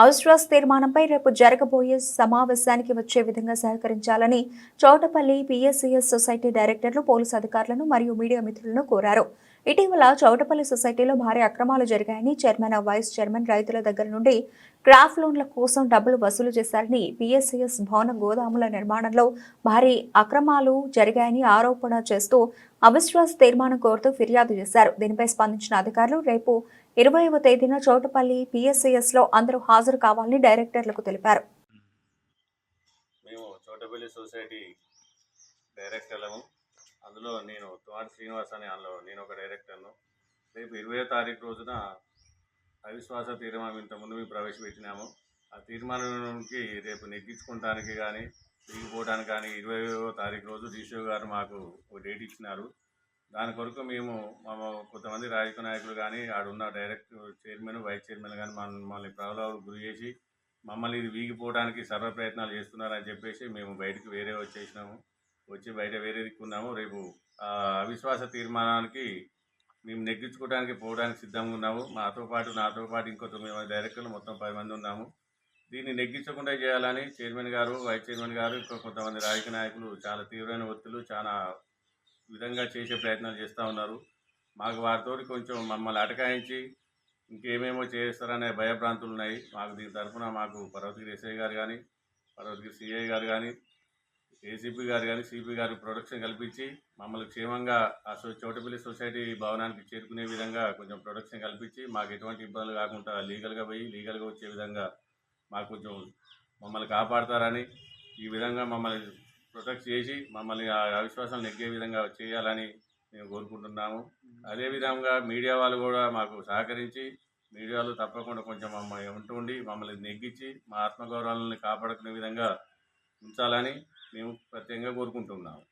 అవిశ్వాస తీర్మానంపై రేపు జరగబోయే సమావేశానికి వచ్చే విధంగా సహకరించాలని Chotapalli PSCS society directors police అధికారులను మరియు మీడియా మిత్రులను కోరారు. ఇటీవల చౌటపల్లి సొసైటీలో భారీ అక్రమాలు జరిగాయని చైర్మన్ వైస్ చైర్మన్ రైతుల దగ్గర నుండి క్రాఫ్ లోన్ల కోసం డబ్బులు వసూలు చేశారని పిఎస్సిఎస్ భవన గోదాముల నిర్మాణంలో భారీ అక్రమాలు జరిగాయని ఆరోపణ చేస్తూ అవిశ్వాస తీర్మానం కోరుతూ ఫిర్యాదు చేశారు. దీనిపై స్పందించిన అధికారులు రేపు ఇరవైవ తేదీన చౌటపల్లి పిఎస్సిఎస్లో అందరూ హాజరు కావాలని డైరెక్టర్లకు తెలిపారు. మేము సొసైటీ డైరెక్టర్లము. అందులో నేను తుమాటి శ్రీనివాస్ అని అందులో నేను ఒక డైరెక్టర్ను రేపు ఇరవై తారీఖు రోజున అవిశ్వాస తీర్మానం ఇంతకుముందు మేము ప్రవేశపెట్టినాము. ఆ తీర్మానానికి రేపు నెగ్గించుకోవడానికి కానీ దిగిపోవడానికి కానీ ఇరవైవ తారీఖు రోజు డీసీఓ గారు మాకు ఒక డేట్ ఇచ్చినారు. దాని కొరకు మేము మా కొంతమంది రాజకీయ నాయకులు కానీ ఆడున్న డైరెక్ట్ చైర్మన్ వైస్ చైర్మన్ కానీ మమ్మల్ని ప్రభావాలకు గురి చేసి మమ్మల్ని ఇది వీగిపోవడానికి సర్వ ప్రయత్నాలు చేస్తున్నారని చెప్పేసి మేము బయటికి వేరే వచ్చేసినాము. వచ్చి బయట వేరే దిక్కున్నాము రేపు ఆ అవిశ్వాస తీర్మానానికి మేము నెగ్గించుకోవడానికి పోవడానికి సిద్ధంగా ఉన్నాము. మాతో పాటు నాతో పాటు ఇంకో తొమ్మిది మంది డైరెక్టర్లు మొత్తం పది మంది ఉన్నాము. దీన్ని నెగ్గించకుండా చేయాలని చైర్మన్ గారు వైస్ చైర్మన్ గారు ఇంకా కొంతమంది రాజకీయ నాయకులు చాలా తీవ్రమైన ఒత్తిళ్ళు చాలా విధంగా చేసే ప్రయత్నాలు చేస్తూ ఉన్నారు. మాకు వారితో కొంచెం మమ్మల్ని అటకాయించి ఇంకేమేమో చేస్తారనే భయభ్రాంతులు ఉన్నాయి. మాకు దీని తరఫున మాకు పర్వతగిరి ఎస్ఐ గారు కానీ పర్వతగిరి సిఐ గారు కానీ ఏసీపీ గారు కానీ సిపి గారు ప్రొడక్షన్ కల్పించి మమ్మల్ని క్షేమంగా ఆ సో చోటపల్లి సొసైటీ భవనానికి చేరుకునే విధంగా కొంచెం ప్రొడక్షన్ కల్పించి మాకు ఎటువంటి ఇబ్బందులు కాకుండా లీగల్గా పోయి లీగల్గా వచ్చే విధంగా మాకు కొంచెం మమ్మల్ని కాపాడతారని ఈ విధంగా మమ్మల్ని ప్రొటెక్ట్ చేసి మమ్మల్ని ఆ అవిశ్వాసం నెగ్గే విధంగా చేయాలని మేము కోరుకుంటున్నాము. అదేవిధంగా మీడియా వాళ్ళు కూడా మాకు సహకరించి మీడియాలో తప్పకుండా కొంచెం మమ్మల్ని ఉంటుండి మమ్మల్ని నెగ్గించి మా ఆత్మగౌరవాలని కాపాడుకునే విధంగా ఉంచాలని మేము ప్రత్యేకంగా కోరుకుంటున్నాము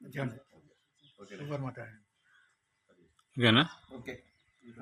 ఓకే సూపర్ మాట్లాడండి ఓకేనా ఓకే